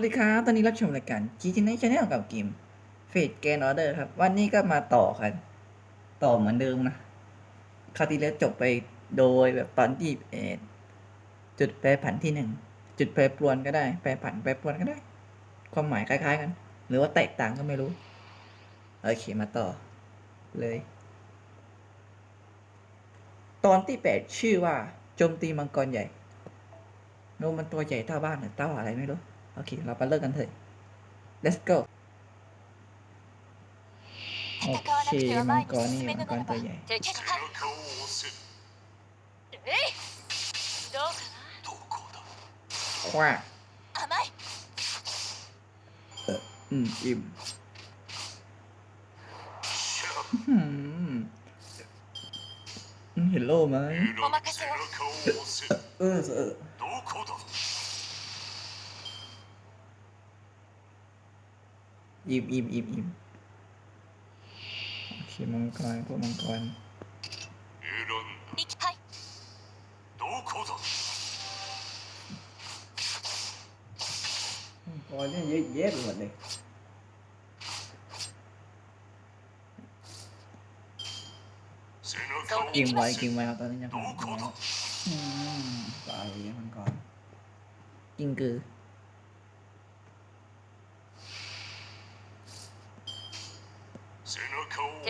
สวัสดีครับ ตอนนี้รับชมรายการ g t n ช Channel กับเกมเฟดเกนออเดอร์ครับ วันนี้ก็มาต่อกันต่อเหมือนเดิมนะ คราวที่แล้วจบไปโดยแบบตอนที่เอ็ดจุดแปรผันที่หนึ่ง จุดแปรปรวนก็ได้ แปรผันแปรปรวนก็ได้ ความหมายคล้ายๆกัน หรือว่าแตกต่างก็ไม่รู้ โอเค มาต่อเลย ตอนที่แปดชื่อว่าโจมตีมังกรใหญ่โนมันตัวใหญ่เท่าบ้านหรือเท่าอะไรไม่รู้ โอเค เราไปเลิกกันเถอะ let's go โอเคมังกรนี่มังกรตัวใหญ่คว้าเอืมอิ่มเห็นโล่ไหมเออเออ อิ่มอิ่มอิ่มอิ่มโอเคมังกรพวกมังกรมังกรเนี่ยเยอะๆหมดเลยกิ่งไว้กิ่งไว้ครับตอนนี้ยังกิ่งไว้ตามังกรกิ่งกือ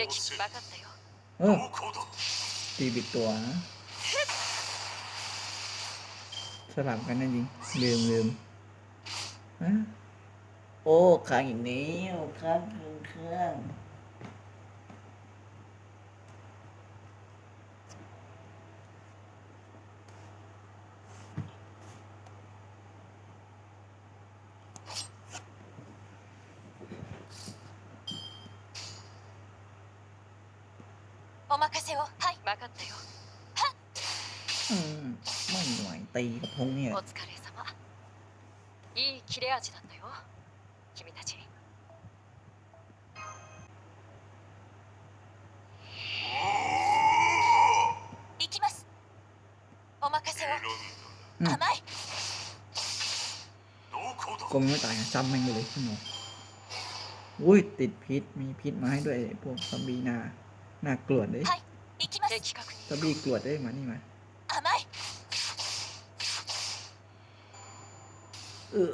中を押敵せ分かったよ เออ どこだ ตีบิดตัวนะสลับกันนั่นจริงลืมลืมฮะโอ้ค้างอย่างนี้โอ้ค้างเครื่อง お疲れ様いい切れ味だったよ君たち行きますお任せを選んだうん甘いどこだ กลมไม่ตายอะซ้ำแม่งไปเลยพี่หนูอุ้ยติดพิษมีพิษมาให้ด้วยพวกซอมบี้นาน่ากลัวเลย はい行きます敵確 ซอมบี้กลัวได้มานี่มา เออ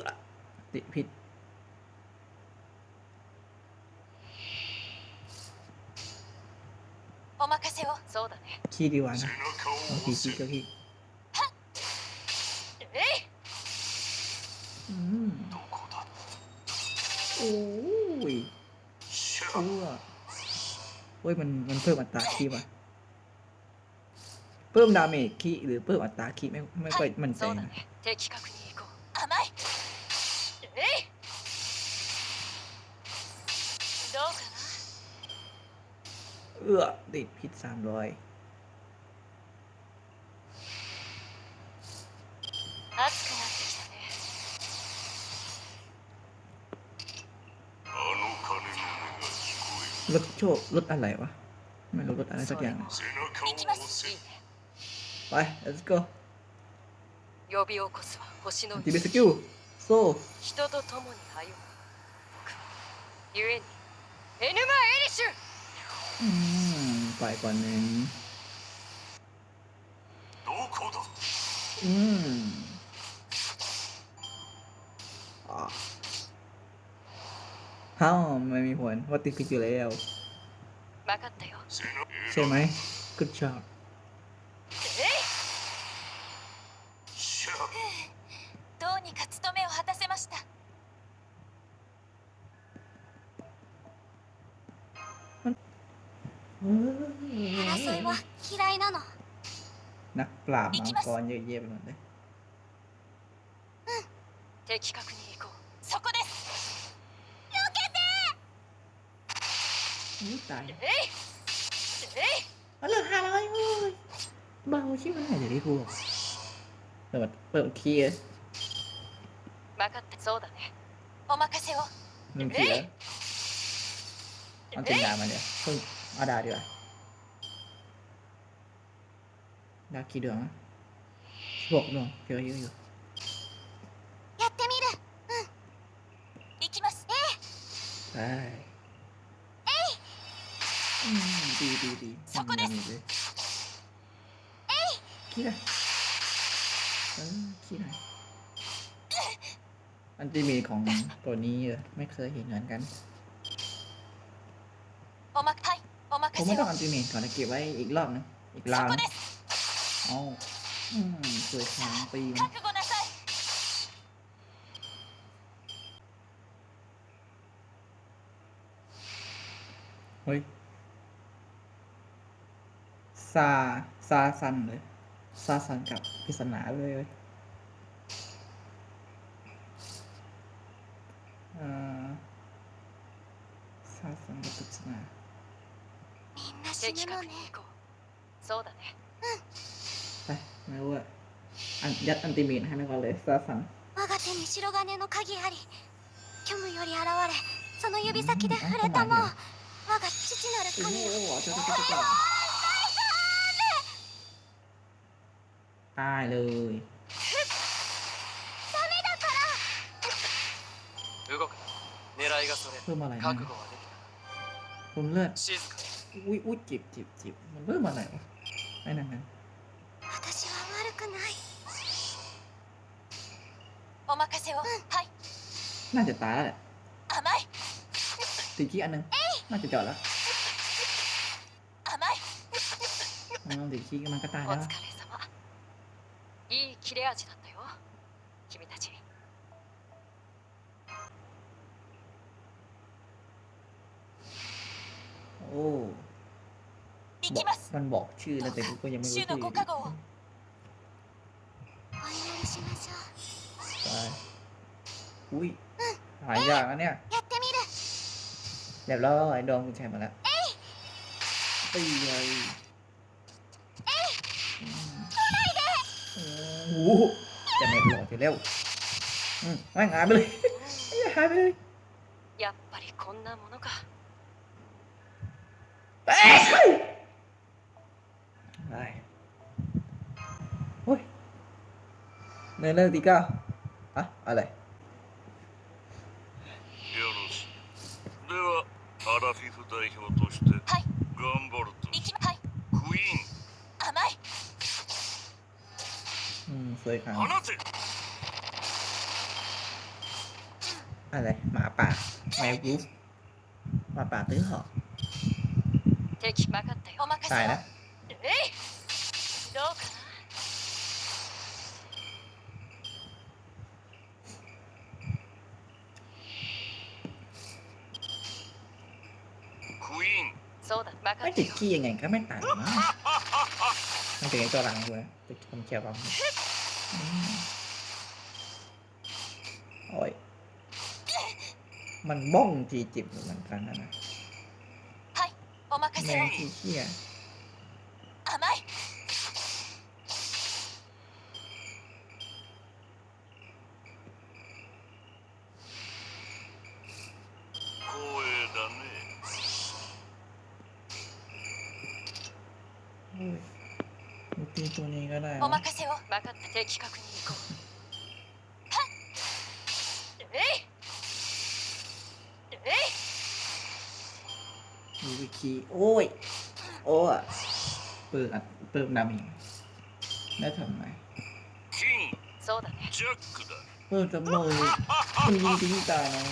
ติดพิษ お任せをそうだね ขี้ดีกว่า 背 นะ 中 บาง を ที 押 ขี้ せ ก็ขี้ えい อืม どこだ โอ้ย シャ อ้วเฮ้ยมันมันเพิ่มอัตราขี้ป่ะเพิ่มดาเมจขี้หรือเพิ่มอัตราขี้ไม่ไม่ค่อยมั่นใจ そうだ นะ เออติดพิษสามร้อย な暑くなってきたねあの鐘の音が聞こえる รถโชครถอะไรวะไม่รู้รถอะไรสักอย่างนะ 背中行きまを押せすいいね ไป let's go 呼び起こすは星の ทีบีสกิลโซ่ 人と共に歩む僕は故にエヌマエリシュ อืมไปก่อนหนึ่งอืมเฮ้าไม่มีผลว่าติดพิษอยู่แล้วใช่ไหม good job 争いは嫌いなの นักปราบมังกรเยอะแยะไปหมดเลย 的確に行こうそこですอุ๊ยตาย えいえい เอาเหลือห้าร้อยเว้ยเบาชิบหายเดี๋ยวนี้กูเปิดเปิดคีย์ 分かったそうだねお任せを หนึ่งคีย์เอาเต็มดามาเดี๋ยว เพิ่งเอาดาดีกว่าดากี่ดวงอะสิบหกดวงเยอะเยอะอยู่ やってみる โ ไปอืมดีดีดี そこです มีเลยขี้ได้เออขี้ได้อันติเมทของตัวนี้เออไม่เคยเห็นเหมือนกัน ผมไม่ต้องอันติเมตก่อนนะเก็บไว้อีกรอบนึงอีกราวเอาอืมสวยสางปีเฮ้ยซาซาซันเลยซาซันกับพิศนาเลยเว้ยซาซันกับพิศนา みんな死的ぬのね確に行こうそうだね ไปไม่รู้อะอันยัดอันติเมทให้ไม่ก่อนเลย ซาซัน 我が手に白金の鍵あり虚無より現れその指先で触れたもう我が父なる โอ้ 神 โห よ เจ้าเจ้าเจ้าเจ้าตายเลย 動くな狙いがそれ เพิ่มอะไรนะ 覚悟はでき เพิ่มเลือด た静かに อุ้ยอุ้ยจิบจิบจิบมันเพิ่มอะไรวะไม่นั่นนั้น 私は悪くないお任せをはい น่าจะตายแล้วแหละ 甘い ตีขี้อันหนึงน่าจะจอดแล้ว 甘い อืมตีขี้มันก็ตาย お แล้ว 疲れ様いい切れ味だった อ้ 行 บอ き ก ます มันบอกชื่อนะแต่กูก็ยังไม่รู้ ชื่ ชื่ อ อ のご加護をお祈りしましょ ตายอุ้ยหายากนะเนี่ย うやってみる เรียบร้อยดวงกุญแจมาแล้วตีเลยอืมโอ้โหจะเน็ตหลอดอยู่แล้วอืมไม่งหายไปเลยไม่หายไปเลย やっぱりこんなものか ไปโอ้ยเนินเรื่องตีเก้าอะอะไร よろしいではアラフィフ代表としてはい頑張ると行きはいクイ甘い อืมสวยครับ ーン放て อะไรหมาป่าแมวยูฟหมาป่าตื้อหอก 敵分かったよお任せ ตาย を นะ えいどうかな クイーンそうだ分か ไม่ った ติด よ ขี้ยังไงก็ไม่ตายนะมันเป็นไอ้ตัวหลังด้วยติดคำเชียวบ้างอืมโอ้ยมันบ้องทีจิบอยู่เหมือนกันนะนะ はい お任せ。をいお任せを。分かった的確に。い มีวิคีโอ้ย โอ้ยเปิดอัดเปิดดามิงได้ทำไม キンそうだねジャックだ เปิดจำเลยคุณยิงทิ้งตายนะ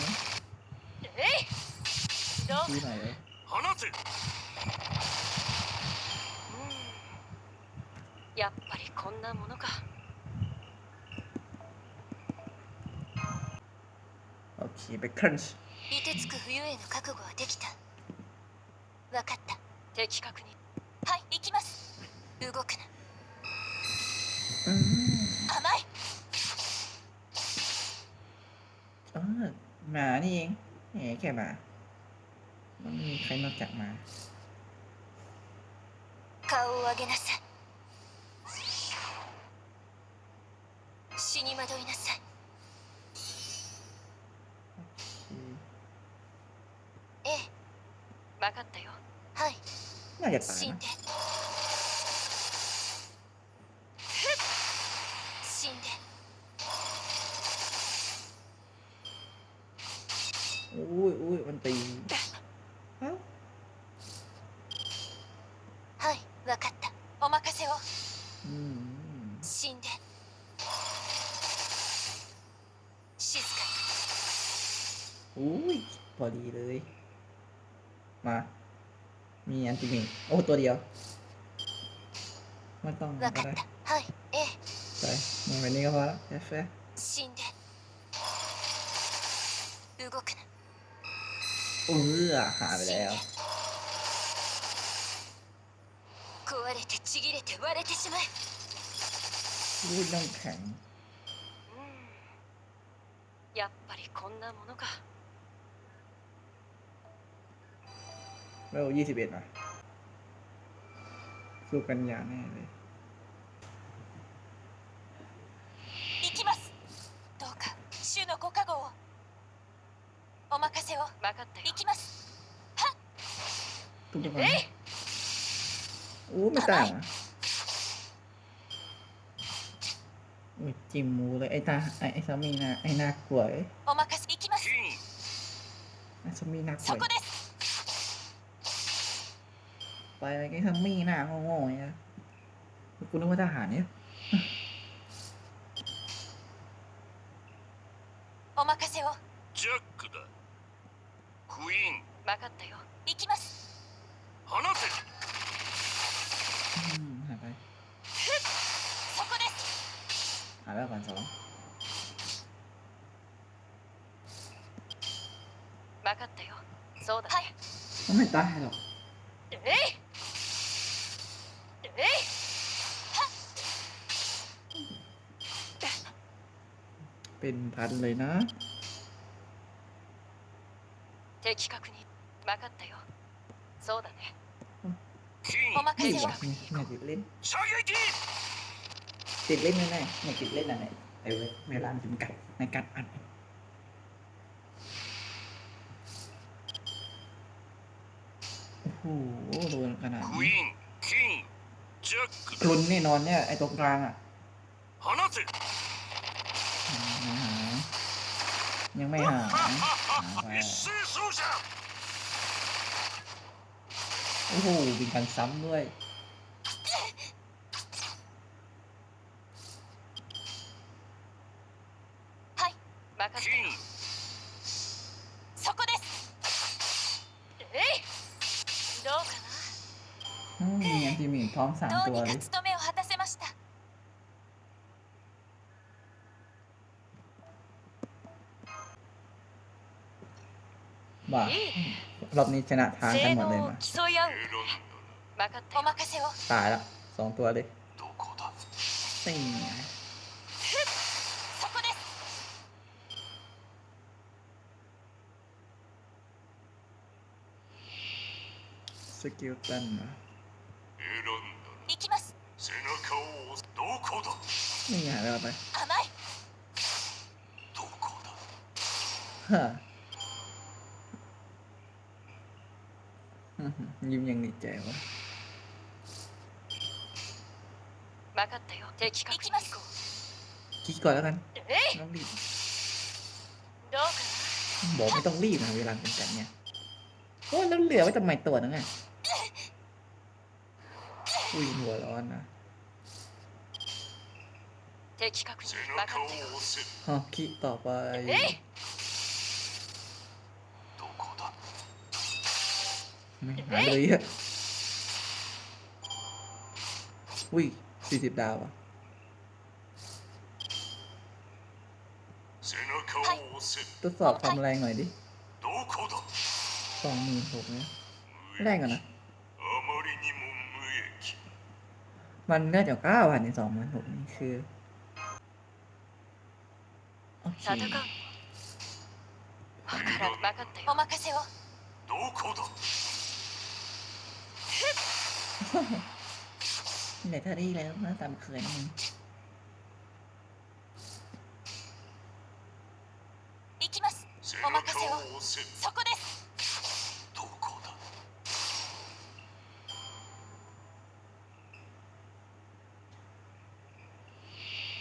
えいどう ชี้ไหนเลย 放てうんやっぱりこんなものか โอเคไปครันช์ 凍てつく冬への覚悟はできた 分かった的確にはい行きます動くな อืม 甘い เออหมานี่เองแหมแค่หมาไม่มีใครนอกจากหมา 顔を上げなさい死に惑いなさいええ分かったよ はいน่าจะตา ติเมตโอ้ ตัวเดียวไม่ต้อง に ก็ 分か ได้ ったはいええ ไปมาแบบนี้ก็พอแล้วแฟแฟ 死んで動くな เออหายไปแล้ว 壊れてちぎれて割れてしまえ อุ้ยน้ำแข็ง うんやっぱりこんなものか เวลยี่สิบเอ็ดนะ สู้กันยาแน่เลย 行きますどうか主のご加護をお任せを分かったよ行きます ทุกคนอู้ไม่ต่างอ่ะอุ้ยจิมมูเลยไอ้ตาไอ้ไอ้ซามีน่าไอ้น่ากลัวไอ้ お任せ行きます金 ไอ้ซามีน่ากลั そ ว こです ไปอะไรไอ้ซามีน่าโง่ๆเนี่ยกูนึกว่าทหารเนี่ย お任せをジャックだクイーン分かったよ行きます放て อืมหายไป そこです หายไปก่อนสอง 分かったよそうだはい มันไม่ตายหรอก えいえ เป็นพันเลยนะ 的確に分かったよそうだね金お任 ติด せを ว่ะเนี่ยเนี่ยติดเล่น 射撃 ติดเล่นแน่ๆเนี่ยติดเล่นอะไรไอ้เว้ยเวลาจำกัดในการอัดโอ้โหโดนขนาด ク นี้ イーンキングジャック กลุนแน่นอนเนี่ย ไอ้ตรงกลางอ่ะ 放て ยังไม่หายโอ้โหเป็นการซ้ำด้วยอืมยังจะมีท้อมสามตัวเลย รอบนี้ชนะทางกันหมดเลยมาตายละสองตัวเลยสี่สกิลตันนะนี่ไงเราไปฮะ ยิ้มยังดีใจวะคิดก่อนแล้วกันต้องรีบบอกไม่ต้องรีบนะเวลาเป็นแบบเนี่ยโอ้แล้วเหลือไว้ทำไมตัวนึงอะอุ้ยหัวร้อนนะฮะคิดต่อไป ไม่หายเลยอะอุ้ยสี่สิบดาวอะทดสอบความแรงหน่อยดิสองหมื่นหกนะแรงกว่านะ มันแด้เดี๋วเก้าพันในสองหมื่นหกนี่คือ โอเคโอเค から分かったよお任せをどこだ เหนื่อยเท่านี้แล้วนะตามเคยมึง 行きます背お任せを中を押せそこですどこだ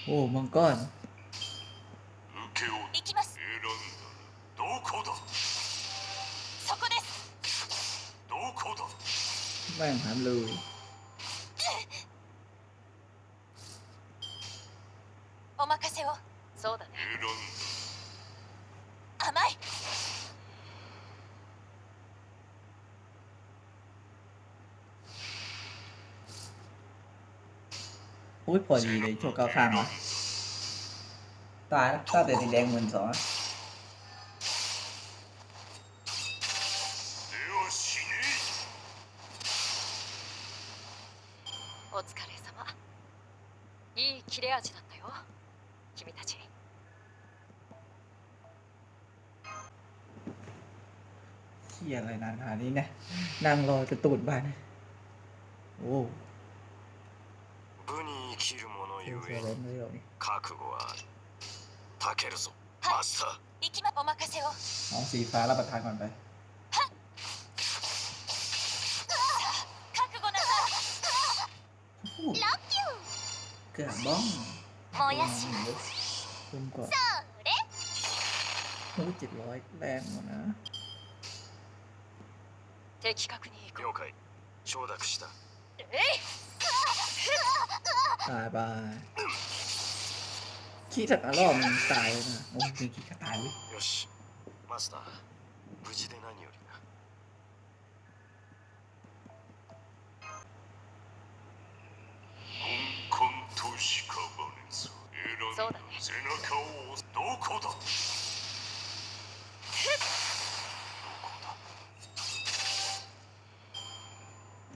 โอ้มังกร ม่งหามเลย お任せをそうだね選ん甘い อุ้ยพอดีเลยโชว์เก้าข้างวะตายแล้วตาแต่สีแดงหมื่นสอง ขนานี้นะนั่งรอจะตูดบ้านโอ้น้องสีฟ้ารับประทานก่อนไปเกือบบ้องคุ้มกว่าโอ้เจ็ดร้อยแรงหมดนะ 的確に行こ了解承諾したうえい ตายไปขี้สักรอบมันตายเลยนะโอ้ยเป็นขี้กระตายเว้ย よしマスター無事で何よりなコンコンとしかばねぞ選んそうだね背中を押すどこだどこだ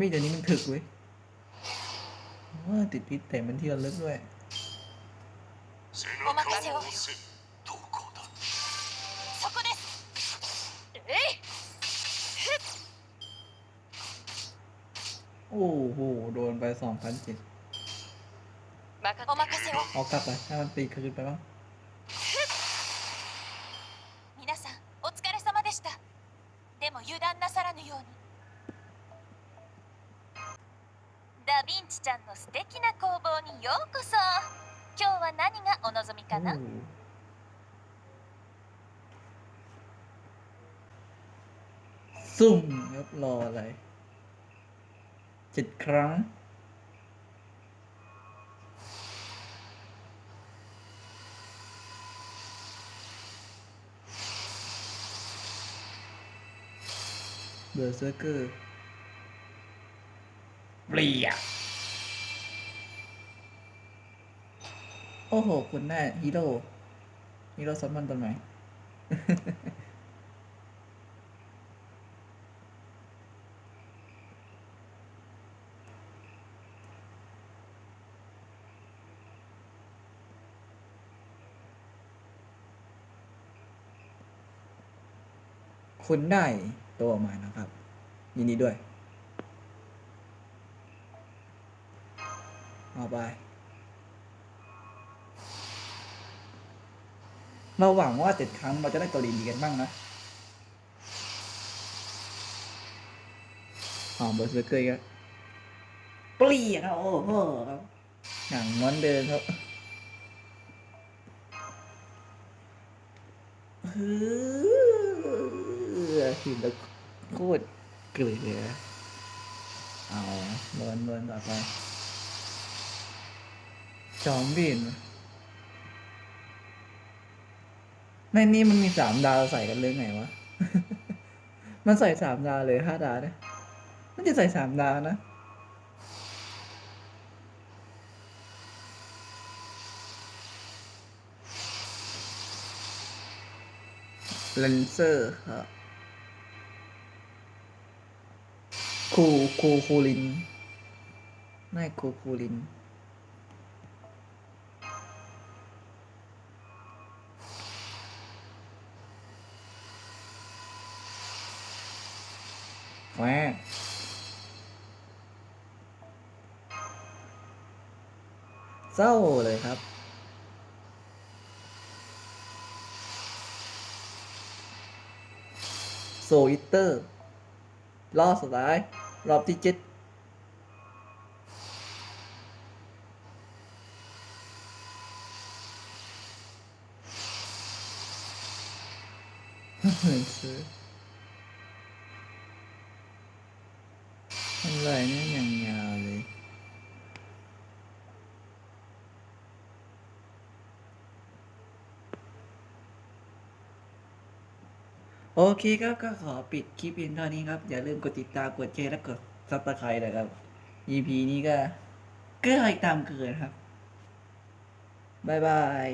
มบี้เดี๋ยวนี้มันถึกเว้ยว่าติดพิษแต่มันที่ระลึกด้วย 背中を押せどこだそこですえい โอ้โห โดนไปสองพันเจ็ด 任せお任せを เอากลับไปให้มันตีคืนไปบ้าง なโอ้โหซุ่มครับรออะไรเจ็ดครั้ง เบอร์เซอร์เกอร์เปลี่ย โอ้โห คุณแน่ฮีโร่ฮีโร่ซัมมอนตอนไหนคุณได้ตัวมานะครับ ยินดีด้วย เอาไป เราหวังว่าเจ็ดครั้งเราจะได้ตัวดีๆกันบ้างนะอ๋อเบอร์เซอร์เกอร์ก็เปลี่ยนครับโอ้โหครับหนังม้วนเดินครับเฮ้ยคือแล้วโคตรเกลือเอาล้วนล้วนต่อไปจอมบิน ในนี้มันมีสามดาวใส่กันเลยไงวะ มันใส่สามดาวเลยห้าดาวเนี่ยมันจะใส่สามดาวนะเลนเซอร์ครับคูคูคูลินไม่คูคูลิน แหวะเศร้าเลยครับ โซอิเตอร์ รอบสุดท้าย รอบที่เจ็ดซื้อ อะไรเนี่ยอย่างยาวเลย โอเคครับก็ขอปิดคลิปเพียงเท่านี้ครับ อย่าลืมกดติดตาม กดแชร์และกดซับสไครต์นะครับ EP นี้ก็เกลือกตามเกินครับ บ๊ายบาย